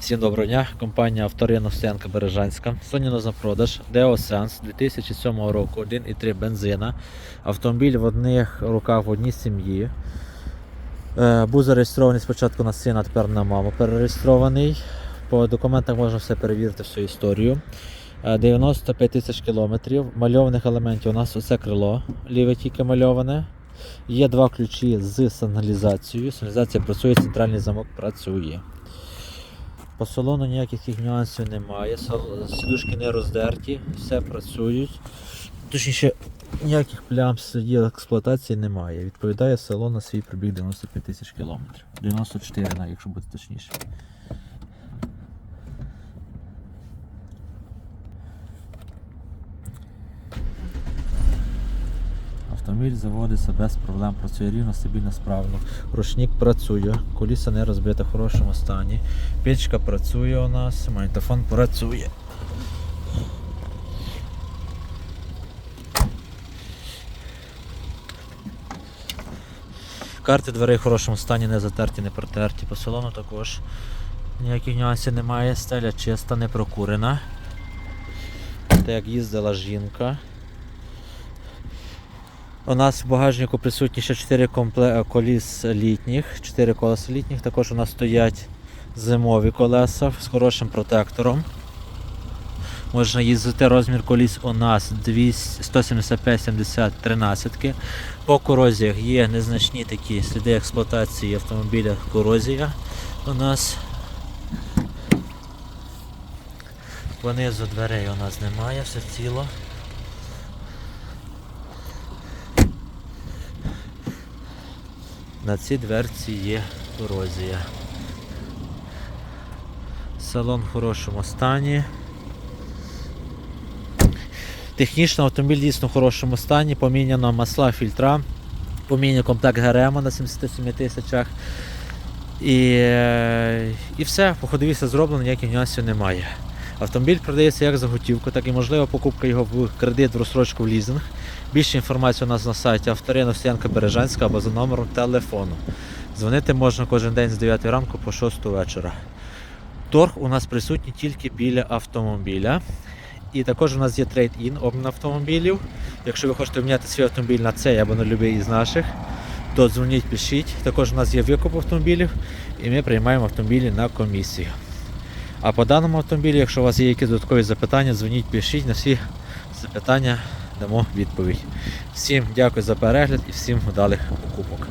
Всім доброго дня, компанія Авторина Стоянка Бережанська. Сьогодні на продаж Deo Sense 2007 року 1,3 бензина. Автомобіль в одних руках в одній сім'ї. Е, Був зареєстрований спочатку на сина, тепер на маму перереєстрований. По документах можна все перевірити, всю історію. Е, 95 тисяч кілометрів. Мальованих елементів у нас оце крило, ліве тільки мальоване. Є два ключі з сигналізацією. Сигналізація працює, центральний замок працює. По салону ніяких нюансів немає. сидушки не роздерті, все працюють. Точніше, ніяких плям слідів експлуатації немає. Відповідає салон на свій пробіг 95 тисяч кілометрів. 94, навіть, якщо бути точніше. Автомобіль заводиться без проблем, працює рівно, стабільно, справно. Ручник працює, коліса не розбите в хорошому стані. Печка працює у нас, магнітофон працює. Карти дверей в хорошому стані, не затерті, не протерті. По салону також ніяких нюансів немає. Стеля чиста, не прокурена. Так як їздила жінка. У нас в багажнику присутні ще 4 компле... коліс літніх, 4 колеса літніх. Також у нас стоять зимові колеса з хорошим протектором. Можна їздити розмір коліс у нас 175-70 13. По корозіях є незначні такі сліди експлуатації автомобіля корозія у нас. Понизу дверей у нас немає, все ціло. На цій дверці є корозія. Салон в хорошому стані. Технічно автомобіль дійсно в хорошому стані, поміняно масла, фільтра, поміняно комплект ГРМ на 77 тисячах. І, е, і все, по ходові зроблено, ніяких нюансів немає. Автомобіль продається як за готівку, так і можлива покупка його в кредит, в розсрочку в лізинг. Більше інформації у нас на сайті Авторина Стоянка Бережанська або за номером телефону. Дзвонити можна кожен день з 9 ранку по 6 вечора. Торг у нас присутній тільки біля автомобіля. І також у нас є трейд-ін обмін автомобілів. Якщо ви хочете обміняти свій автомобіль на цей або на будь-який із наших, то дзвоніть, пишіть. Також у нас є викуп автомобілів і ми приймаємо автомобілі на комісію. А по даному автомобілю, якщо у вас є якісь додаткові запитання, дзвоніть, пишіть на всі запитання дамо відповідь. Всім дякую за перегляд і всім вдалих покупок.